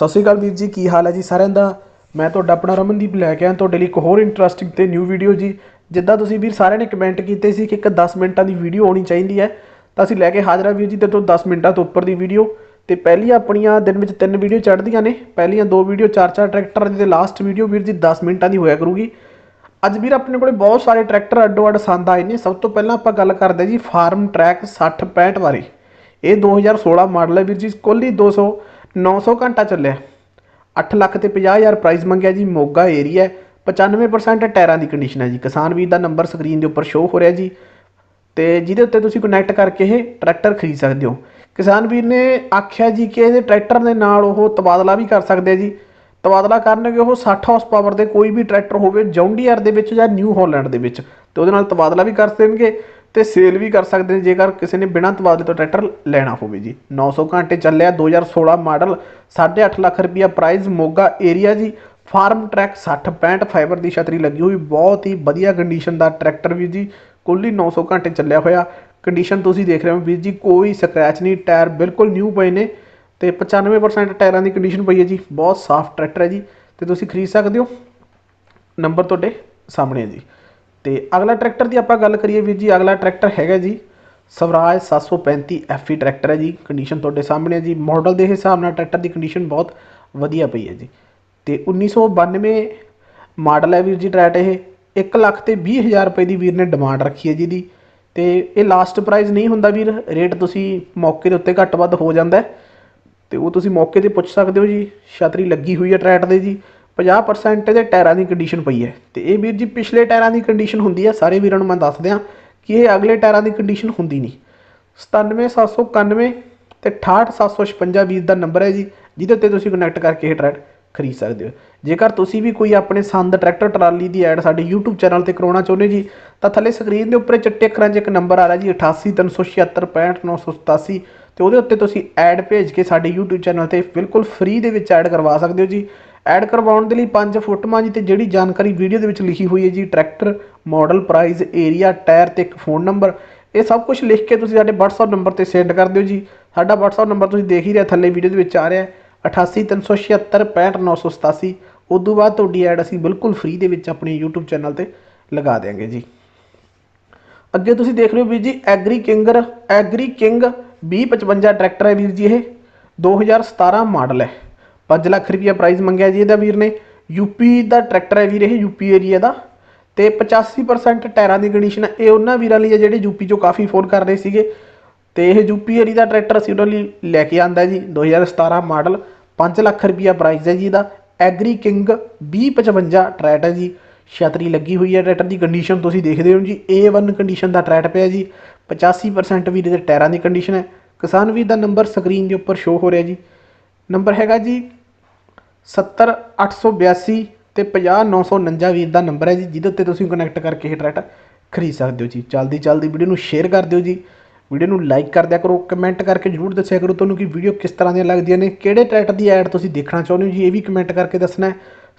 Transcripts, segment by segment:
ਸਤਿ ਸ਼੍ਰੀ ਅਕਾਲ ਵੀਰ ਜੀ, ਕੀ ਹਾਲ ਹੈ ਜੀ ਸਾਰਿਆਂ ਦਾ? ਮੈਂ ਤੁਹਾਡਾ ਆਪਣਾ ਰਮਨਦੀਪ ਲੈ ਕੇ ਆਇਆ ਤੁਹਾਡੇ ਲਈ ਇੱਕ ਹੋਰ ਇੰਟਰਸਟਿੰਗ ਤੇ ਨਿਊ ਵੀਡੀਓ ਜੀ। ਜਿੱਦਾਂ ਤੁਸੀਂ ਵੀਰ ਸਾਰਿਆਂ ਨੇ ਕਮੈਂਟ ਕੀਤੇ ਸੀ ਕਿ ਇੱਕ 10 ਮਿੰਟਾਂ ਦੀ ਵੀਡੀਓ ਹੋਣੀ ਚਾਹੀਦੀ ਹੈ, ਤਾਂ ਅਸੀਂ ਲੈ ਕੇ ਹਾਜ਼ਰ ਹਾਂ ਵੀਰ ਜੀ ਤੇ ਤੋਂ 10 ਮਿੰਟਾਂ ਤੋਂ ਉੱਪਰ ਦੀ ਵੀਡੀਓ ਤੇ ਪਹਿਲੀ ਆਪਣੀਆਂ ਦਿਨ ਵਿੱਚ ਤਿੰਨ ਵੀਡੀਓ ਚੜ੍ਹਦੀਆਂ ਨੇ। ਪਹਿਲੀਆਂ ਦੋ ਵੀਡੀਓ ਚਾਰ ਚਾਰ ਟਰੈਕਟਰ ਦੀ ਤੇ ਲਾਸਟ ਵੀਡੀਓ ਵੀਰ ਜੀ 10 ਮਿੰਟਾਂ ਦੀ ਹੋਇਆ ਕਰੂਗੀ। ਅੱਜ ਵੀਰ ਆਪਣੇ ਕੋਲੇ ਬਹੁਤ ਸਾਰੇ ਟਰੈਕਟਰ ਅੱਡੋ ਅੱਡ ਸੰਦ ਆਏ ਨੇ। ਸਭ ਤੋਂ ਪਹਿਲਾਂ ਆਪਾਂ ਗੱਲ ਕਰਦੇ ਹਾਂ ਜੀ ਫਾਰਮ ਟਰੈਕ 60 65 ਬਾਰੇ। ਇਹ 2016 ਮਾਡਲ ਹੈ ਵੀਰ ਜੀ, ਕੁੱਲ ਹੀ 200 900 ਘੰਟਾ ਚੱਲਿਆ। 8 ਲੱਖ ਤੇ 50000 ਪ੍ਰਾਈਸ ਮੰਗਿਆ ਜੀ, ਮੋਗਾ ਏਰੀਆ 95% ਟਾਇਰਾਂ ਦੀ ਕੰਡੀਸ਼ਨ ਹੈ ਜੀ। ਕਿਸਾਨ ਵੀਰ ਦਾ ਨੰਬਰ ਸਕਰੀਨ ਦੇ ਉੱਪਰ ਸ਼ੋਅ ਹੋ ਰਿਹਾ ਜੀ। ਤੇ ਜਿਹਦੇ ਉੱਤੇ ਤੁਸੀਂ ਕਨੈਕਟ ਕਰਕੇ ਇਹ ਟਰੈਕਟਰ ਖਰੀਦ ਸਕਦੇ ਹੋ। ਕਿਸਾਨ ਵੀਰ ਨੇ ਆਖਿਆ ਜੀ ਕਿ ਇਹਦੇ ਟਰੈਕਟਰ ਦੇ ਨਾਲ ਉਹ ਤਬਾਦਲਾ ਵੀ ਕਰ ਸਕਦੇ ਜੀ। ਤਬਾਦਲਾ ਕਰਨਗੇ ਉਹ 60 ਹਾਰਸ ਪਾਵਰ ਦੇ ਕੋਈ ਵੀ ਟਰੈਕਟਰ ਹੋਵੇ ਜੌਂਡੀਅਰ ਦੇ ਵਿੱਚ ਜਾਂ ਨਿਊ ਹਾਲੈਂਡ ਦੇ ਵਿੱਚ। ਤੇ ਉਹਦੇ ਨਾਲ ਤਬਾਦਲਾ ਵੀ ਕਰ ਸਕਣਗੇ ਤੇ ਸੇਲ ਵੀ ਕਰ ਸਕਦੇ ਨੇ, ਜੇਕਰ ਕਿਸੇ ਨੇ ਬਿਨਾਂ ਤਬਾਦਲੇ ਤੋਂ ਟਰੈਕਟਰ ਲੈਣਾ ਹੋਵੇ ਜੀ। 900 ਘੰਟੇ ਚੱਲਿਆ 2016 ਮਾਡਲ 8.5 ਲੱਖ ਰੁਪਿਆ ਪ੍ਰਾਈਸ ਮੋਗਾ ਏਰੀਆ ਜੀ। ਫਾਰਮ ਟਰੈਕ 60 65 ਫਾਈਬਰ ਦੀ ਛਤਰੀ ਲੱਗੀ ਹੋਈ, ਬਹੁਤ ਹੀ ਵਧੀਆ ਕੰਡੀਸ਼ਨ ਦਾ ਟਰੈਕਟਰ ਵੀ ਜੀ। ਕੁੱਲ ਹੀ 900 ਘੰਟੇ ਚੱਲਿਆ ਹੋਇਆ। ਕੰਡੀਸ਼ਨ ਤੁਸੀਂ ਦੇਖ ਰਹੇ ਹੋ ਵੀਰ ਜੀ, ਕੋਈ ਸਕ੍ਰੈਚ ਨਹੀਂ ਟਾਇਰ ਬਿਲਕੁਲ ਨਿਊ ਪਏ ਨੇ ਤੇ 95% ਟਾਇਰਾਂ ਦੀ ਕੰਡੀਸ਼ਨ ਪਈ ਹੈ ਜੀ। ਬਹੁਤ ਸਾਫ਼ ਟਰੈਕਟਰ ਹੈ ਜੀ। ਤੇ ਤੁਸੀਂ ਖਰੀਦ ਸਕਦੇ ਹੋ। ਨੰਬਰ ਤੁਹਾਡੇ ਸਾਹਮਣੇ ਹੈ ਜੀ। ਤੇ ਅਗਲਾ ਟਰੈਕਟਰ ਦੀ ਆਪਾਂ ਗੱਲ ਕਰੀਏ ਵੀਰ ਜੀ, ਅਗਲਾ ਟਰੈਕਟਰ ਹੈਗਾ ਜੀ ਸਵਰਾਜ 735 FE ਟਰੈਕਟਰ ਹੈ ਜੀ। ਕੰਡੀਸ਼ਨ ਤੁਹਾਡੇ ਸਾਹਮਣੇ ਹੈ ਜੀ। ਮਾਡਲ ਦੇ ਹਿਸਾਬ ਨਾਲ ਟਰੈਕਟਰ ਦੀ ਕੰਡੀਸ਼ਨ ਬਹੁਤ ਵਧੀਆ ਪਈ ਹੈ ਜੀ। ਤੇ 1992 ਮਾਡਲ ਹੈ ਵੀਰ ਜੀ ਟਰੈਟ ਇਹ। 1 ਲੱਖ ਤੇ 20 ਹਜ਼ਾਰ ਰੁਪਏ ਦੀ ਵੀਰ ਨੇ ਡਿਮਾਂਡ ਰੱਖੀ ਹੈ ਜੀ ਦੀ ਤੇ ਇਹ ਲਾਸਟ ਪ੍ਰਾਈਸ ਨਹੀਂ ਹੁੰਦਾ ਵੀਰ। ਰੇਟ ਤੁਸੀਂ ਮੌਕੇ ਦੇ ਉੱਤੇ ਘੱਟ ਵੱਧ ਹੋ ਜਾਂਦਾ ਹੈ। ਤੇ ਉਹ ਤੁਸੀਂ ਮੌਕੇ ਤੇ ਪੁੱਛ ਸਕਦੇ ਹੋ ਜੀ। ਛਤਰੀ ਲੱਗੀ ਹੋਈ ਹੈ ਟਰੈਟ ਦੇ ਜੀ। 50% ਇਹਦੇ ਟਾਇਰਾਂ ਦੀ ਕੰਡੀਸ਼ਨ ਪਈ ਹੈ। ਤੇ ਇਹ ਵੀਰ ਜੀ ਪਿਛਲੇ ਟਾਇਰਾਂ ਦੀ ਕੰਡੀਸ਼ਨ ਹੁੰਦੀ ਹੈ। ਸਾਰੇ ਵੀਰਾਂ ਨੂੰ ਮੈਂ ਦੱਸ ਦਿਆਂ ਕਿ ਇਹ ਅਗਲੇ ਟਾਇਰਾਂ ਦੀ ਕੰਡੀਸ਼ਨ ਹੁੰਦੀ ਨਹੀਂ। 97791 ਤੇ 68756 ਵੀਰ ਦਾ ਨੰਬਰ ਹੈ ਜੀ, ਜਿਹਦੇ ਉੱਤੇ ਤੁਸੀਂ ਕਨੈਕਟ ਕਰਕੇ ਇਹ ਟਰੈਕਟ ਖਰੀਦ ਸਕਦੇ ਹੋ। ਜੇਕਰ ਤੁਸੀਂ ਵੀ ਕੋਈ ਆਪਣੇ ਸੰਦ ਟਰੈਕਟਰ ਟਰਾਲੀ ਦੀ ਐਡ ਸਾਡੇ YouTube ਚੈਨਲ ਤੇ ਕਰਾਉਣਾ ਚਾਹੁੰਦੇ ਜੀ, ਤਾਂ ਥੱਲੇ ਸਕਰੀਨ ਦੇ ਉੱਪਰ ਚਿੱਟੇ ਅੱਖਰਾਂ 'ਚ ਇੱਕ ਨੰਬਰ ਆ ਰਿਹਾ ਜੀ 8836765987 ਤੇ ਉਹਦੇ ਉੱਤੇ ਤੁਸੀਂ ਐਡ ਭੇਜ ਕੇ ਸਾਡੇ YouTube ਚੈਨਲ ਤੇ ਬਿਲਕੁਲ ਫ੍ਰੀ ਦੇ ਵਿੱਚ ਐਡ ਕਰਵਾ ਸਕਦੇ ਹੋ ਜੀ। ਐਡ ਕਰਵਾਉਣ ਦੇ ਲਈ ਪੰਜ ਫੋਟੋਆਂ ਜੀ ਤੇ ਜਿਹੜੀ ਜਾਣਕਾਰੀ ਵੀਡੀਓ ਦੇ ਵਿੱਚ ਲਿਖੀ ਹੋਈ ਹੈ ਜੀ, tractor, model price area, tyre ਤੇ ਇੱਕ ਫੋਨ ਨੰਬਰ। ਇਹ ਸਭ ਕੁਝ ਲਿਖ ਕੇ ਤੁਸੀਂ ਸਾਡੇ WhatsApp ਨੰਬਰ ਤੇ ਸੈਂਡ ਕਰ ਦਿਓ ਜੀ। ਸਾਡਾ WhatsApp ਨੰਬਰ ਤੁਸੀਂ ਦੇਖ ਹੀ ਰਿਹਾ, ਥੱਲੇ ਵੀਡੀਓ ਦੇ ਵਿੱਚ ਆ ਰਿਹਾ ਹੈ। 8836765987 ਉਸ ਤੋਂ ਬਾਅਦ ਤੁਹਾਡੀ ਐਡ ਅਸੀਂ ਬਿਲਕੁਲ ਫ੍ਰੀ ਦੇ ਵਿੱਚ ਆਪਣੇ YouTube ਚੈਨਲ ਤੇ ਲਗਾ ਦੇਵਾਂਗੇ ਜੀ। ਅੱਗੇ ਤੁਸੀਂ ਦੇਖ ਰਹੇ ਹੋ ਵੀਰ ਜੀ Agri King Agri King 2055 tractor ਹੈ ਵੀਰ ਜੀ ਇਹ। 2017 ਮਾਡਲ ਹੈ। 5 ਲੱਖ ਰੁਪਈਆ ਪ੍ਰਾਈਜ਼ ਮੰਗਿਆ ਜੀ ਇਹਦਾ ਵੀਰ ਨੇ। ਯੂਪੀ ਦਾ ਟਰੈਕਟਰ ਹੈ ਵੀਰ ਇਹ ਯੂਪੀ ਏਰੀਆ ਦਾ। ਤੇ 85% ਟਾਇਰਾਂ ਦੀ ਕੰਡੀਸ਼ਨ ਹੈ। ਇਹ ਉਹਨਾਂ ਵੀਰਾਂ ਲਈ ਹੈ ਜਿਹੜੇ ਯੂਪੀ ਚੋਂ ਕਾਫੀ ਫੋਨ ਕਰ ਰਹੇ ਸੀਗੇ। ਤੇ ਇਹ ਯੂਪੀ ਏਰੀਆ ਦਾ ਟਰੈਕਟਰ ਅਸੀਂ ਉਹਨਾਂ ਲਈ ਲੈ ਕੇ ਆਂਦਾ ਜੀ 2017 ਮਾਡਲ 5 ਲੱਖ ਰੁਪਈਆ ਪ੍ਰਾਈਜ਼ ਹੈ ਜੀ ਇਹਦਾ। ਐਗਰੀ ਕਿੰਗ 2055 ਟਰੈਟ ਹੈ ਜੀ। ਛਤਰੀ ਲੱਗੀ ਹੋਈ ਹੈ ਟਰੈਕਟਰ ਦੀ ਕੰਡੀਸ਼ਨ ਤੁਸੀਂ ਦੇਖਦੇ ਹੋ ਜੀ A1 ਕੰਡੀਸ਼ਨ ਦਾ ਟਰੈਟ ਪਿਆ ਜੀ। 85% ਵੀਰ ਦੇ ਟਾਇਰਾਂ ਦੀ ਕੰਡੀਸ਼ਨ ਹੈ। ਕਿਸਾਨ ਵੀਰ ਦਾ ਨੰਬਰ ਸਕਰੀਨ ਦੇ ਉੱਪਰ ਸ਼ੋ ਹੋ ਰਿਹਾ ਜੀ। ਨੰਬਰ ਹੈਗਾ ਜੀ 70882 ਤੇ 50949 ਵੀਰ ਦਾ ਨੰਬਰ ਹੈ ਜੀ, ਜਿਹਦੇ ਉੱਤੇ ਤੁਸੀਂ ਕਨੈਕਟ ਕਰਕੇ ਇਹ ਟਰੈਕਟਰ ਖਰੀਦ ਸਕਦੇ ਹੋ ਜੀ। ਜਲਦੀ ਜਲਦੀ ਵੀਡੀਓ ਨੂੰ ਸ਼ੇਅਰ ਕਰ ਦਿਓ ਜੀ। ਵੀਡੀਓ ਨੂੰ ਲਾਈਕ ਕਰ ਦਿਆ ਕਰੋ ਕਮੈਂਟ ਕਰਕੇ ਜਰੂਰ ਦੱਸਿਆ ਕਰੋ ਤੁਹਾਨੂੰ ਕਿ ਵੀਡੀਓ ਕਿਸ ਤਰ੍ਹਾਂ ਦੀਆਂ ਲੱਗਦੀਆਂ ਨੇ, ਕਿਹੜੇ ਟਰੈਕਟਰ ਦੀ ਐਡ ਤੁਸੀਂ ਦੇਖਣਾ ਚਾਹੁੰਦੇ ਹੋ ਜੀ, ਇਹ ਵੀ ਕਮੈਂਟ ਕਰਕੇ ਦੱਸਣਾ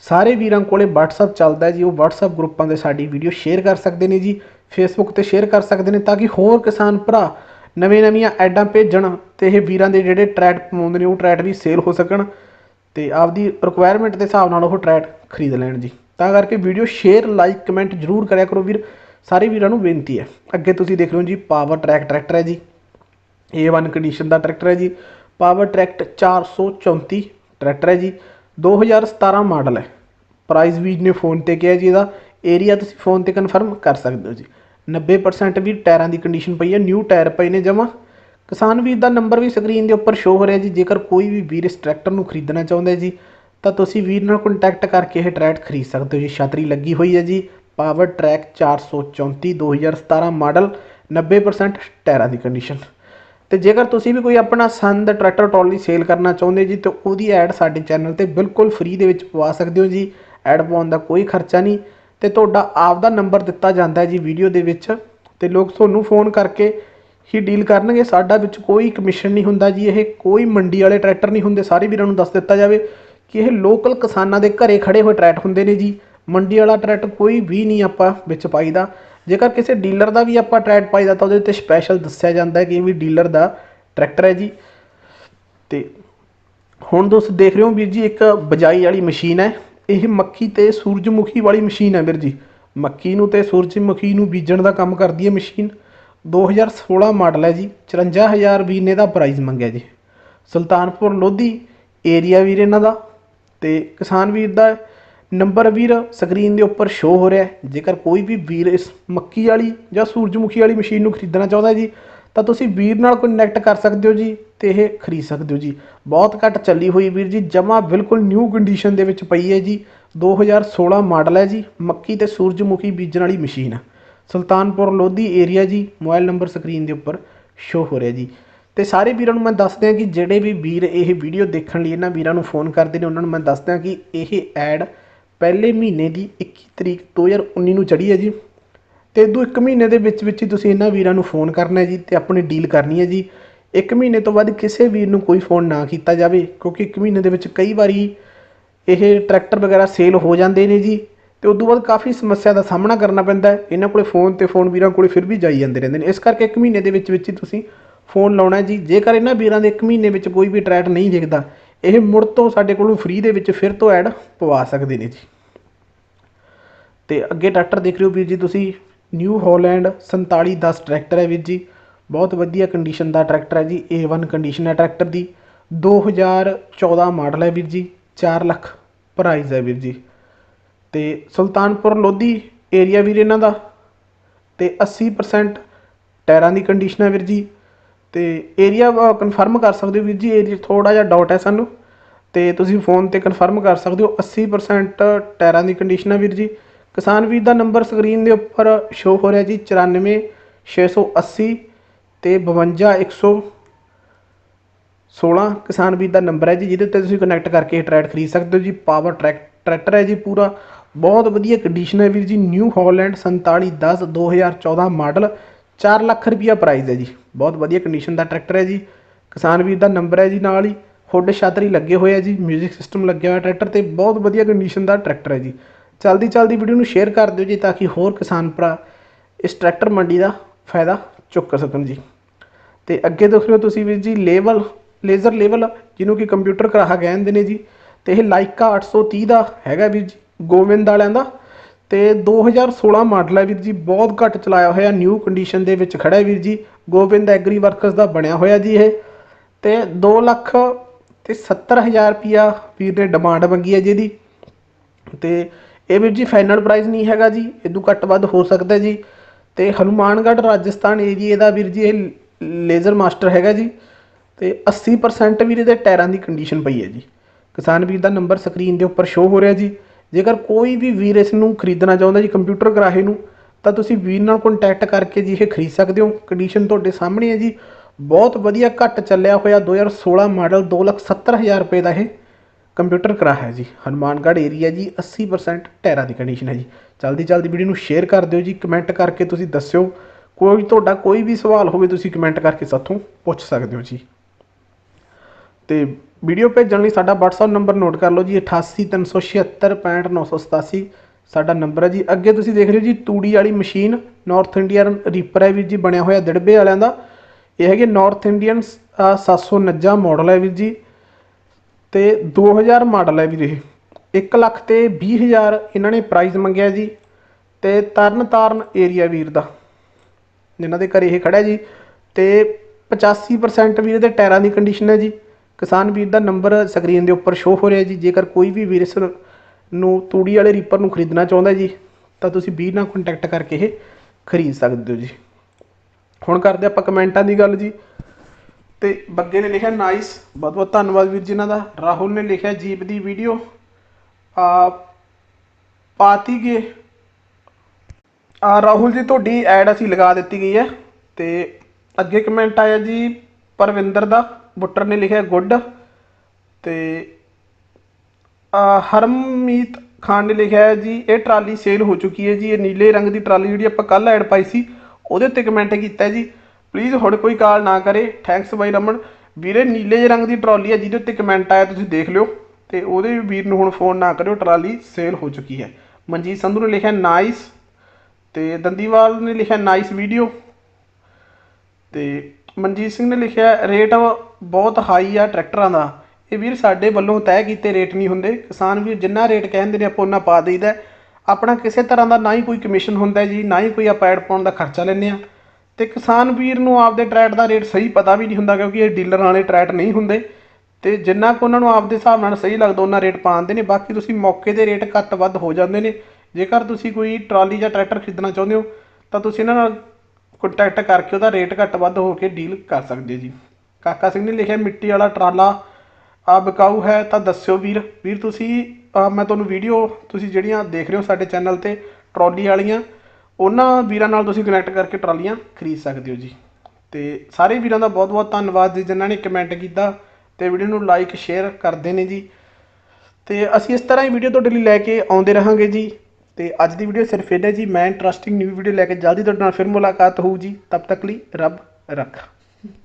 ਸਾਰੇ ਵੀਰਾਂ ਕੋਲੇ WhatsApp ਚੱਲਦਾ ਜੀ, ਉਹ WhatsApp ਗਰੁੱਪਾਂ ਦੇ ਸਾਡੀ ਵੀਡੀਓ ਸ਼ੇਅਰ ਕਰ ਸਕਦੇ ਨੇ ਜੀ, Facebook ਤੇ ਸ਼ੇਅਰ ਕਰ ਸਕਦੇ ਨੇ ਤਾਂ ਕਿ ਹੋਰ ਕਿਸਾਨ ਭਰਾ ਨਵੇਂ ਨਵੀਆਂ ਐਡਾਂ ਭੇਜਣ ਤੇ ਇਹ ਵੀਰਾਂ ਦੇ ਜਿਹੜੇ ਟਰੈਟ ਪਾਉਂਦੇ ਨੇ, ਉਹ ਟਰੈਟ ਵੀ ਸੇਲ ਹੋ ਸਕਣ। ਤੇ ਆਪਦੀ ਰਿਕੁਆਇਰਮੈਂਟ ਦੇ ਹਿਸਾਬ ਨਾਲ ਉਹ ਟਰੈਕ ਖਰੀਦ ਲੈਣ ਜੀ। ਤਾਂ ਕਰਕੇ ਵੀਡੀਓ ਸ਼ੇਅਰ ਲਾਈਕ ਕਮੈਂਟ ਜਰੂਰ ਕਰਿਆ ਕਰੋ ਵੀਰ। ਸਾਰੇ ਵੀਰਾਂ ਨੂੰ ਬੇਨਤੀ ਹੈ। ਅੱਗੇ ਤੁਸੀਂ ਦੇਖ ਰਹੇ ਹੋ ਜੀ ਪਾਵਰ ਟਰੈਕ ਟਰੈਕਟਰ ਹੈ ਜੀ। A1 ਕੰਡੀਸ਼ਨ ਦਾ ਟਰੈਕਟਰ ਹੈ ਜੀ। ਪਾਵਰ ਟਰੈਕਟ 434 ਟਰੈਕਟਰ ਹੈ ਜੀ। 2017 ਮਾਡਲ ਹੈ। ਪ੍ਰਾਈਸ ਵੀ ਨੇ ਫੋਨ ਤੇ ਕਿਹਾ ਜੀ ਇਹਦਾ। ਏਰੀਆ ਤੁਸੀਂ ਫੋਨ ਤੇ ਕਨਫਰਮ ਕਰ ਸਕਦੇ ਹੋ ਜੀ। 90% ਵੀ ਟਾਇਰਾਂ ਦੀ ਕੰਡੀਸ਼ਨ ਪਈ ਹੈ। ਨਿਊ ਟਾਇਰ ਪਏ ਨੇ ਜਮਾ ਕਿਸਾਨ ਵੀਰ ਦਾ ਨੰਬਰ ਵੀ ਸਕਰੀਨ ਦੇ ਉੱਪਰ ਸ਼ੋ ਹੋ ਰਿਹਾ ਜੀ। ਜੇਕਰ ਕੋਈ ਵੀ ਵੀਰ ਇਸ ਟਰੈਕਟਰ ਨੂੰ ਖਰੀਦਣਾ ਚਾਹੁੰਦਾ ਜੀ, ਤਾਂ ਤੁਸੀਂ ਵੀਰ ਨਾਲ ਕੰਟੈਕਟ ਕਰਕੇ ਇਹ ਟਰੈਕਟ ਖਰੀਦ ਸਕਦੇ ਹੋ ਜੀ। ਛਤਰੀ ਲੱਗੀ ਹੋਈ ਹੈ ਜੀ ਪਾਵਰ ਟਰੈਕ 434 2017 ਮਾਡਲ 90% ਟਾਇਰਾਂ ਦੀ ਕੰਡੀਸ਼ਨ ਤੇ ਜੇਕਰ ਤੁਸੀਂ ਵੀ ਕੋਈ ਆਪਣਾ ਸੰਦ ਟਰੈਕਟਰ ਟਰਾਲੀ ਸੇਲ ਕਰਨਾ ਚਾਹੁੰਦੇ ਜੀ, ਤਾਂ ਉਹਦੀ ਐਡ ਸਾਡੇ ਚੈਨਲ ਤੇ ਬਿਲਕੁਲ ਫ੍ਰੀ ਦੇ ਵਿੱਚ ਪਵਾ ਸਕਦੇ ਹੋ ਜੀ। ਐਡ ਪਾਉਣ ਦਾ ਕੋਈ ਖਰਚਾ ਨਹੀਂ। ਤੇ ਤੁਹਾਡਾ ਆਪ ਦਾ ਨੰਬਰ ਦਿੱਤਾ ਜਾਂਦਾ ਹੈ ਜੀ ਵੀਡੀਓ ਦੇ ਵਿੱਚ। ਤੇ ਲੋਕ ਤੁਹਾਨੂੰ ਫੋਨ ਕਰਕੇ ਹੀ ਡੀਲ ਕਰਨਗੇ। ਸਾਡਾ ਵਿੱਚ ਕੋਈ ਕਮਿਸ਼ਨ ਨਹੀਂ ਹੁੰਦਾ ਜੀ। ਇਹ ਕੋਈ ਮੰਡੀ ਵਾਲੇ ਟਰੈਕਟਰ ਨਹੀਂ ਹੁੰਦੇ। ਸਾਰੇ ਵੀਰਾਂ ਨੂੰ ਦੱਸ ਦਿੱਤਾ ਜਾਵੇ ਕਿ ਇਹ ਲੋਕਲ ਕਿਸਾਨਾਂ ਦੇ ਘਰੇ ਖੜੇ ਹੋਏ ਟਰੈਕਟ ਹੁੰਦੇ ਨੇ ਜੀ। ਮੰਡੀ ਵਾਲਾ ਟਰੈਕਟ ਕੋਈ ਵੀ ਨਹੀਂ ਆਪਾਂ ਵਿੱਚ ਪਾਈਦਾ। ਜੇਕਰ ਕਿਸੇ ਡੀਲਰ ਦਾ ਵੀ ਆਪਾਂ ਟਰੈਕਟ ਪਾਈਦਾ ਤਾਂ ਉਹਦੇ 'ਤੇ ਸਪੈਸ਼ਲ ਦੱਸਿਆ ਜਾਂਦਾ ਹੈ ਕਿ ਇਹ ਵੀ ਡੀਲਰ ਦਾ ਟਰੈਕਟਰ ਹੈ ਜੀ। ਤੇ ਹੁਣ ਤੁਸੀਂ ਦੇਖ ਰਹੇ ਹੋ ਵੀਰ ਜੀ, ਇੱਕ ਬਜਾਈ ਵਾਲੀ ਮਸ਼ੀਨ ਹੈ। ਇਹ ਮੱਕੀ ਤੇ ਸੂਰਜਮੁਖੀ ਵਾਲੀ ਮਸ਼ੀਨ ਹੈ ਵੀਰ ਜੀ। ਮੱਕੀ ਨੂੰ ਤੇ ਸੂਰਜਮੁਖੀ ਨੂੰ ਬੀਜਣ ਦਾ ਕੰਮ ਕਰਦੀ ਹੈ ਮਸ਼ੀਨ। 2016 ਮਾਡਲ ਹੈ ਜੀ 54000 ਵੀਰ ਨੇ ਦਾ ਪ੍ਰਾਈਸ ਮੰਗਿਆ ਜੀ। ਸੁਲਤਾਨਪੁਰ ਲੋਧੀ ਏਰੀਆ ਵੀਰ ਇਹਨਾਂ ਦਾ ਤੇ ਕਿਸਾਨ ਵੀਰ ਦਾ ਨੰਬਰ ਵੀਰ ਸਕਰੀਨ ਦੇ ਉੱਪਰ ਸ਼ੋ ਹੋ ਰਿਹਾ ਜੇਕਰ ਕੋਈ ਵੀ ਵੀਰ ਇਸ ਮੱਕੀ ਵਾਲੀ ਜਾਂ ਸੂਰਜਮੁਖੀ ਵਾਲੀ ਮਸ਼ੀਨ ਨੂੰ ਖਰੀਦਣਾ ਚਾਹੁੰਦਾ ਜੀ, ਤਾਂ ਤੁਸੀਂ ਵੀਰ ਨਾਲ ਕਨੈਕਟ ਕਰ ਸਕਦੇ ਹੋ ਜੀ ਤੇ ਇਹ ਖਰੀਦ ਸਕਦੇ ਹੋ ਜੀ। ਬਹੁਤ ਘੱਟ ਚੱਲੀ ਹੋਈ ਵੀਰ ਜੀ ਜਮਾ ਬਿਲਕੁਲ ਨਿਊ ਕੰਡੀਸ਼ਨ ਦੇ ਵਿੱਚ ਪਈ ਹੈ ਜੀ। 2016 ਮਾਡਲ ਹੈ ਜੀ, ਮੱਕੀ ਤੇ ਸੂਰਜਮੁਖੀ ਬੀਜਣ ਵਾਲੀ ਮਸ਼ੀਨ ਸੁਲਤਾਨਪੁਰ ਲੋਧੀ ਏਰੀਆ ਜੀ ਮੋਬਾਈਲ ਨੰਬਰ ਸਕਰੀਨ ਦੇ ਉੱਪਰ ਸ਼ੋ ਹੋ ਰਿਹਾ ਜੀ। ਤੇ ਸਾਰੇ ਵੀਰਾਂ ਨੂੰ ਮੈਂ ਦੱਸ ਦਿਆਂ ਕਿ ਜਿਹੜੇ ਵੀ ਵੀਰ ਇਹ ਵੀਡੀਓ ਦੇਖਣ ਲਈ ਇਹਨਾਂ ਵੀਰਾਂ ਨੂੰ ਫੋਨ ਕਰਦੇ ਨੇ, ਉਹਨਾਂ ਨੂੰ ਮੈਂ ਦੱਸ ਦਿਆਂ ਕਿ ਇਹ ਐਡ ਪਹਿਲੇ ਮਹੀਨੇ ਦੀ 21 ਤਰੀਕ 2019 ਨੂੰ ਚੜੀ ਹੈ ਜੀ। ਤੇ ਦੋ ਇੱਕ ਮਹੀਨੇ ਦੇ ਵਿੱਚ ਵਿੱਚ ਹੀ ਤੁਸੀਂ ਇਹਨਾਂ ਵੀਰਾਂ ਨੂੰ ਫੋਨ ਕਰਨਾ ਹੈ ਜੀ ਤੇ ਆਪਣੀ ਡੀਲ ਕਰਨੀ ਹੈ ਜੀ। ਇੱਕ ਮਹੀਨੇ ਤੋਂ ਬਾਅਦ ਕਿਸੇ ਵੀਰ ਨੂੰ ਕੋਈ ਫੋਨ ਨਾ ਕੀਤਾ ਜਾਵੇ, ਕਿਉਂਕਿ ਇੱਕ ਮਹੀਨੇ ਦੇ ਵਿੱਚ ਕਈ ਵਾਰੀ ਇਹ ਟਰੈਕਟਰ ਵਗੈਰਾ ਸੇਲ ਹੋ ਜਾਂਦੇ ਨੇ ਜੀ। ਤੇ ਉਸ ਤੋਂ ਬਾਅਦ ਕਾਫੀ ਸਮੱਸਿਆ ਦਾ ਸਾਹਮਣਾ ਕਰਨਾ ਪੈਂਦਾ ਇਹਨਾਂ ਕੋਲੇ ਫੋਨ ਤੇ ਫੋਨ ਵੀਰਾਂ ਕੋਲੇ ਫਿਰ ਵੀ ਜਾਈ ਜਾਂਦੇ ਰਹਿੰਦੇ ਨੇ। ਇਸ ਕਰਕੇ ਇੱਕ ਮਹੀਨੇ ਦੇ ਵਿੱਚ ਵਿੱਚ ਹੀ ਤੁਸੀਂ ਫੋਨ ਲਾਉਣਾ ਜੀ। ਜੇਕਰ ਇਹਨਾਂ ਵੀਰਾਂ ਦੇ ਇੱਕ ਮਹੀਨੇ ਵਿੱਚ ਕੋਈ ਵੀ ਟਰੈਟ ਨਹੀਂ ਦਿਖਦਾ, ਇਹ ਮੁੜ ਤੋਂ ਸਾਡੇ ਕੋਲੋਂ ਫ੍ਰੀ ਦੇ ਵਿੱਚ ਫਿਰ ਤੋਂ ਐਡ ਪਵਾ ਸਕਦੇ ਨੇ ਜੀ। ਤੇ ਅੱਗੇ ਟਰੈਕਟਰ ਦੇਖ ਰਹੇ ਹੋ ਵੀਰ ਜੀ ਤੁਸੀਂ। ਨਿਊ ਹਾਲੈਂਡ 4710 ਟਰੈਕਟਰ ਹੈ ਵੀਰ ਜੀ। ਬਹੁਤ ਵਧੀਆ ਕੰਡੀਸ਼ਨ ਦਾ ਟਰੈਕਟਰ ਹੈ ਜੀ। A1 ਕੰਡੀਸ਼ਨ ਹੈ ਟਰੈਕਟਰ ਦੀ। 2014 ਮਾਡਲ ਹੈ ਵੀਰ ਜੀ। 4 ਲੱਖ ਪ੍ਰਾਈਸ ਹੈ ਵੀਰ ਜੀ। ਅਤੇ ਸੁਲਤਾਨਪੁਰ ਲੋਧੀ ਏਰੀਆ ਵੀਰ ਇਹਨਾਂ ਦਾ ਅਤੇ ਅੱਸੀ ਪ੍ਰਸੈਂਟ ਟਾਇਰਾਂ ਦੀ ਕੰਡੀਸ਼ਨ ਹੈ ਵੀਰ ਜੀ। ਅਤੇ ਏਰੀਆ ਕਨਫਰਮ ਕਰ ਸਕਦੇ ਹੋ ਵੀਰ ਜੀ ਏਰੀਆ ਥੋੜ੍ਹਾ ਜਿਹਾ ਡਾਊਟ ਹੈ ਸਾਨੂੰ। ਅਤੇ ਤੁਸੀਂ ਫੋਨ ਤੇ ਕਨਫਰਮ ਕਰ ਸਕਦੇ ਹੋ 80% ਟਾਇਰਾਂ ਦੀ ਕੰਡੀਸ਼ਨ ਹੈ ਵੀਰ ਜੀ। ਕਿਸਾਨ ਵੀਰ ਦਾ ਨੰਬਰ ਸਕਰੀਨ ਦੇ ਉੱਪਰ ਸ਼ੋ ਹੋ ਰਿਹਾ ਜੀ 94 680 ਤੇ 52 100 16 ਕਿਸਾਨ ਵੀਰ ਦਾ ਨੰਬਰ ਹੈ ਜੀ, ਜਿਹਦੇ 'ਤੇ ਤੁਸੀਂ ਕਨੈਕਟ ਕਰਕੇ ਇਹ ਖਰੀਦ ਸਕਦੇ ਹੋ ਜੀ। ਪਾਵਰ ਟਰੈਕ ਟਰੈਕਟਰ ਹੈ ਜੀ ਪੂਰਾ। ਬਹੁਤ ਵਧੀਆ ਕੰਡੀਸ਼ਨ ਹੈ ਵੀਰ ਜੀ ਨਿਊ ਹਾਲੈਂਡ 4710 2014 ਮਾਡਲ 4 ਲੱਖ ਰੁਪਿਆ ਪ੍ਰਾਈਸ ਹੈ ਜੀ। ਬਹੁਤ ਵਧੀਆ ਕੰਡੀਸ਼ਨ ਦਾ ਟਰੈਕਟਰ ਹੈ ਜੀ। ਕਿਸਾਨ ਵੀਰ ਦਾ ਨੰਬਰ ਹੈ ਜੀ ਨਾਲ ਹੀ। ਹੁੱਡ ਛਤਰੀ ਲੱਗੇ ਹੋਏ ਹੈ ਜੀ 뮤직 ਸਿਸਟਮ ਲੱਗਿਆ ਹੋਇਆ ਟਰੈਕਟਰ ਤੇ, ਬਹੁਤ ਵਧੀਆ ਕੰਡੀਸ਼ਨ ਦਾ ਟਰੈਕਟਰ ਹੈ ਜੀ। ਚਲਦੀ ਚਲਦੀ ਵੀਡੀਓ ਨੂੰ ਸ਼ੇਅਰ ਕਰ ਦਿਓ ਜੀ ਤਾਂ ਕਿ ਹੋਰ ਕਿਸਾਨ ਭਰਾ ਇਸ ਟਰੈਕਟਰ ਮੰਡੀ ਦਾ ਫਾਇਦਾ ਚੁੱਕ ਸਕਣ ਜੀ। ਤੇ ਅੱਗੇ ਦੇਖ ਰਹੇ ਹੋ ਤੁਸੀਂ ਵੀਰ ਜੀ ਲੇਵਲ ਲੇਜ਼ਰ ਲੈਵਲ ਜਿਹਨੂੰ ਕਿ ਕੰਪਿਊਟਰ ਕਰਾਹਾ ਕਹਿੰਦੇ ਨੇ ਜੀ। ਤੇ ਇਹ ਲਾਈਕਾ 830 ਦਾ ਹੈਗਾ ਵੀਰ ਜੀ। ਗੋਵਿੰਦ ਵਾਲਿਆਂ ਦਾ। ਤੇ 2016 ਮਾਡਲ ਹੈ ਵੀਰ ਜੀ, ਬਹੁਤ ਘੱਟ ਚਲਾਇਆ ਹੋਇਆ ਨਿਊ ਕੰਡੀਸ਼ਨ ਦੇ ਵਿੱਚ ਖੜਾ ਹੈ ਵੀਰ ਜੀ। ਗੋਬਿੰਦ ਐਗਰੀ ਵਰਕਰਸ ਦਾ ਬਣਿਆ ਹੋਇਆ ਜੀ ਇਹ। ਤੇ 2 ਲੱਖ ਤੇ 70000 ਰੁਪਿਆ ਵੀਰ ਨੇ ਡਿਮਾਂਡ ਮੰਗੀ ਹੈ ਜਿਹਦੀ ਤੇ ਇਹ ਵੀਰ ਜੀ ਫਾਈਨਲ ਪ੍ਰਾਈਸ ਨਹੀਂ ਹੈਗਾ ਜੀ ਇਦੋਂ ਘੱਟ ਵੱਧ ਹੋ ਸਕਦਾ ਜੀ। ਤੇ ਹਨੂਮਾਨਗੜ੍ਹ, ਰਾਜਸਥਾਨ ਏਰੀਏ ਦਾ ਵੀਰ ਜੀ ਇਹ ਲੇਜ਼ਰ ਮਾਸਟਰ ਹੈਗਾ ਜੀ। ਤੇ 80% ਵੀਰ ਇਹਦੇ ਟਾਇਰਾਂ ਦੀ ਕੰਡੀਸ਼ਨ ਪਈ ਹੈ ਜੀ। ਕਿਸਾਨ ਵੀਰ ਦਾ ਨੰਬਰ ਸਕਰੀਨ ਦੇ ਉੱਪਰ ਸ਼ੋ ਹੋ ਰਿਹਾ ਜੀ। ਜੇਕਰ ਕੋਈ ਵੀ ਵੀਰ ਇਸ ਨੂੰ ਖਰੀਦਣਾ ਚਾਹੁੰਦਾ ਜੀ ਕੰਪਿਊਟਰ ਕਰਾਹੇ ਨੂੰ, ਤਾਂ ਤੁਸੀਂ ਵੀਰ ਨਾਲ ਕੰਟੈਕਟ ਕਰਕੇ ਜੀ ਇਹ ਖਰੀਦ ਸਕਦੇ ਹੋ। ਕੰਡੀਸ਼ਨ ਤੁਹਾਡੇ ਸਾਹਮਣੇ ਹੈ ਜੀ। ਬਹੁਤ ਵਧੀਆ ਘੱਟ ਚੱਲਿਆ ਹੋਇਆ 2016 ਮਾਡਲ 270000 ਰੁਪਏ ਦਾ ਇਹ ਕੰਪਿਊਟਰ ਕਰਾਹਾ ਹੈ ਜੀ। ਹਨੂਮਾਨਗੜ੍ਹ ਏਰੀਆ ਜੀ 80% ਟੈਰਾ ਦੀ ਕੰਡੀਸ਼ਨ ਹੈ ਜੀ। ਜਲਦੀ ਜਲਦੀ ਵੀਡੀਓ ਨੂੰ ਸ਼ੇਅਰ ਕਰ ਦਿਓ ਜੀ ਕਮੈਂਟ ਕਰਕੇ ਤੁਸੀਂ ਦੱਸਿਓ। ਕੋਈ ਤੁਹਾਡਾ ਕੋਈ ਵੀ ਸਵਾਲ ਹੋਵੇ, ਤੁਸੀਂ ਕਮੈਂਟ ਕਰਕੇ ਸਾਥੋਂ ਪੁੱਛ ਸਕਦੇ ਹੋ ਜੀ। ਤੇ ਵੀਡੀਓ ਭੇਜਣ ਲਈ ਸਾਡਾ WhatsApp ਨੰਬਰ ਨੋਟ ਕਰ ਲਓ ਜੀ 8836765987 ਸਾਡਾ ਨੰਬਰ ਹੈ ਜੀ। ਅੱਗੇ ਤੁਸੀਂ ਦੇਖ ਰਹੇ ਹੋ ਜੀ, ਤੂੜੀ ਵਾਲੀ ਮਸ਼ੀਨ ਨਾਰਥ ਇੰਡੀਅਨ ਰੀਪਰ ਹੈ ਵੀਰ ਜੀ, ਬਣਿਆ ਹੋਇਆ ਦੜਬੇ ਵਾਲਿਆਂ ਦਾ। ਇਹ ਹੈਗੇ ਨਾਰਥ ਇੰਡੀਅਨ 749 ਮਾਡਲ ਹੈ ਵੀਰ ਜੀ। ਤੇ 2000 ਮਾਡਲ ਹੈ ਵੀਰ ਇਹ। 1 ਲੱਖ ਤੇ 20000 ਇਹਨਾਂ ਨੇ ਪ੍ਰਾਈਸ ਮੰਗਿਆ ਜੀ। ਤੇ ਤਰਨ ਤਾਰਨ ਏਰੀਆ ਵੀਰ ਦਾ, ਜਿਨ੍ਹਾਂ ਦੇ ਘਰੇ ਇਹ ਖੜਾ ਜੀ। ਤੇ 85% ਵੀਰ ਦੇ ਟਾਇਰਾਂ ਦੀ ਕੰਡੀਸ਼ਨ ਹੈ ਜੀ। ਕਿਸਾਨ ਵੀਰ ਦਾ ਨੰਬਰ ਸਕਰੀਨ ਦੇ ਉੱਪਰ ਸ਼ੋ ਹੋ ਰਿਹਾ ਜੀ। ਜੇਕਰ ਕੋਈ ਵੀ ਵੀਰ ਇਸ ਨੂੰ ਤੂੜੀ ਵਾਲੇ ਰੀਪਰ ਨੂੰ ਖਰੀਦਣਾ ਚਾਹੁੰਦਾ ਜੀ, ਤਾਂ ਤੁਸੀਂ ਵੀਰ ਨਾਲ ਕੰਟੈਕਟ ਕਰਕੇ ਇਹ ਖਰੀਦ ਸਕਦੇ ਹੋ ਜੀ। ਹੁਣ ਕਰਦੇ ਆਪਾਂ ਕਮੈਂਟਾਂ ਦੀ ਗੱਲ ਜੀ। ਤੇ ਬੱਗੇ ਨੇ ਲਿਖਿਆ ਨਾਈਸ ਬਹੁਤ ਬਹੁਤ ਧੰਨਵਾਦ ਵੀਰ ਜੀ ਇਹਨਾਂ ਦਾ। ਰਾਹੁਲ ਨੇ ਲਿਖਿਆ, ਜੀਪ ਦੀ ਵੀਡੀਓ ਆ, ਪਾਤੀ ਗਏ। ਆ, ਰਾਹੁਲ ਜੀ, ਤੁਹਾਡੀ ਐਡ ਅਸੀਂ ਲਗਾ ਦਿੱਤੀ ਗਈ ਹੈ ਤੇ ਅੱਗੇ ਕਮੈਂਟ ਆਇਆ ਜੀ ਪਰਵਿੰਦਰ ਦਾ। ਬੁੱਟਰ ਨੇ ਲਿਖਿਆ ਗੁੱਡ ਤੇ ਹਰਮੀਤ ਖਾਨ ਨੇ ਲਿਖਿਆ ਹੈ ਜੀ, ਇਹ ਟਰਾਲੀ ਸੇਲ ਹੋ ਚੁੱਕੀ ਹੈ ਜੀ, ਇਹ ਨੀਲੇ ਰੰਗ ਦੀ ਟਰਾਲੀ ਜਿਹੜੀ ਆਪਾਂ ਕੱਲ ਐਡ ਪਾਈ ਸੀ, ਉਹਦੇ ਉੱਤੇ ਕਮੈਂਟ ਕੀਤਾ ਜੀ। ਪਲੀਜ਼ ਹੁਣ ਕੋਈ ਕਾਲ ਨਾ ਕਰੇ। ਥੈਂਕਸ ਬਾਈ ਰਮਨ। ਵੀਰੇ, ਨੀਲੇ ਜਿਹੇ ਰੰਗ ਦੀ ਟਰਾਲੀ ਹੈ, ਜਿਹਦੇ ਉੱਤੇ ਕਮੈਂਟ ਆਇਆ, ਤੁਸੀਂ ਦੇਖ ਲਿਓ। ਤੇ ਉਹਦੇ ਵੀਰ ਨੂੰ ਹੁਣ ਫੋਨ ਨਾ ਕਰਿਓ, ਟਰਾਲੀ ਸੇਲ ਹੋ ਚੁੱਕੀ ਹੈ। ਮਨਜੀਤ ਸੰਧੂ ਨੇ ਲਿਖਿਆ ਨਾਈਸ ਤੇ ਦੰਦੀਵਾਲ ਨੇ ਲਿਖਿਆ ਨਾਈਸ ਵੀਡੀਓ ਤੇ ਮਨਜੀਤ ਸਿੰਘ ਨੇ ਲਿਖਿਆ ਰੇਟ ਬਹੁਤ ਹਾਈ ਆ ਟਰੈਕਟਰਾਂ ਦਾ। ਇਹ ਵੀਰ ਸਾਡੇ ਵੱਲੋਂ ਤੈਅ ਕੀਤੇ ਰੇਟ ਨਹੀਂ ਹੁੰਦੇ। ਕਿਸਾਨ ਵੀਰ ਜਿੰਨਾ ਰੇਟ ਕਹਿੰਦੇ ਨੇ, ਆਪਾਂ ਉਹਨਾਂ ਪਾ ਦਈਦਾ ਆਪਣਾ ਕਿਸੇ ਤਰ੍ਹਾਂ ਦਾ ਨਾ ਹੀ ਕੋਈ ਕਮਿਸ਼ਨ ਹੁੰਦਾ ਜੀ, ਨਾ ਹੀ ਕੋਈ ਆਪਾਂ ਐਡ ਪਾਉਣ ਦਾ ਖਰਚਾ ਲੈਂਦੇ ਆ ਤੇ ਕਿਸਾਨ ਵੀਰ ਨੂੰ ਆਪਦੇ ਟਰੈਕਟ ਦਾ ਰੇਟ ਸਹੀ ਪਤਾ ਵੀ ਨਹੀਂ ਹੁੰਦਾ, ਕਿਉਂਕਿ ਇਹ ਡੀਲਰਾਂ ਵਾਲੇ ਟਰੈਕਟ ਨਹੀਂ ਹੁੰਦੇ। ਤੇ ਜਿੰਨਾ ਕੁ ਉਹਨਾਂ ਨੂੰ ਆਪਦੇ ਹਿਸਾਬ ਨਾਲ ਸਹੀ ਲੱਗਦਾ ਉਹਨਾਂ ਰੇਟ ਪਾਉਂਦੇ ਨੇ। ਬਾਕੀ ਤੁਸੀਂ ਮੌਕੇ ਦੇ ਰੇਟ ਘੱਟ ਵੱਧ ਹੋ ਜਾਂਦੇ ਨੇ। ਜੇਕਰ ਤੁਸੀਂ ਕੋਈ ਟਰਾਲੀ ਜਾਂ ਟਰੈਕਟਰ ਖਰੀਦਣਾ ਚਾਹੁੰਦੇ ਹੋ, ਤਾਂ ਤੁਸੀਂ ਇਹਨਾਂ ਨਾਲ ਕੰਟੈਕਟ ਕਰਕੇ ਉਹਦਾ ਰੇਟ ਘੱਟ ਵੱਧ ਹੋ ਕੇ ਡੀਲ ਕਰ ਸਕਦੇ ਜੀ। ਕਾਕਾ ਸਿੰਘ ਨੇ ਲਿਖਿਆ, ਮਿੱਟੀ ਵਾਲਾ ਟਰਾਲਾ ਆ ਬਕਾਊ ਹੈ ਤਾਂ ਦੱਸਿਓ ਵੀਰ। ਵੀਰ, ਤੁਸੀਂ ਮੈਂ ਤੁਹਾਨੂੰ ਵੀਡੀਓ ਤੁਸੀਂ ਜਿਹੜੀਆਂ ਦੇਖ ਰਹੇ ਹੋ ਸਾਡੇ ਚੈਨਲ ਤੇ, ਟਰਾਲੀ ਵਾਲੀਆਂ, ਉਹਨਾਂ ਵੀਰਾਂ ਨਾਲ ਤੁਸੀਂ ਕਨੈਕਟ ਕਰਕੇ ਟਰਾਲੀਆਂ ਖਰੀਦ ਸਕਦੇ ਹੋ ਜੀ। ਤੇ ਸਾਰੇ ਵੀਰਾਂ ਦਾ ਬਹੁਤ ਬਹੁਤ ਧੰਨਵਾਦ ਜੀ, ਜਿਨ੍ਹਾਂ ਨੇ ਕਮੈਂਟ ਕੀਤਾ ਤੇ ਵੀਡੀਓ ਨੂੰ ਲਾਈਕ ਸ਼ੇਅਰ ਕਰਦੇ ਨੇ ਜੀ। ਤੇ ਅਸੀਂ ਇਸ ਤਰ੍ਹਾਂ ਹੀ ਵੀਡੀਓ ਤੁਹਾਡੇ ਲਈ ਲੈ ਕੇ ਆਉਂਦੇ ਰਹਾਂਗੇ ਜੀ। ਤੇ ਅੱਜ ਦੀ ਵੀਡੀਓ ਸਿਰਫ ਇਹਦਾ ਜੀ। ਮੈਂ ਇੰਟਰਸਟਿੰਗ ਨਿਊ ਵੀਡੀਓ ਲੈ ਕੇ ਜਲਦੀ ਤੁਹਾਡੇ ਨਾਲ ਫਿਰ ਮੁਲਾਕਾਤ ਹੋਊ ਜੀ। ਤਬ ਤੱਕ ਲਈ ਰੱਬ ਰੱਖਾ।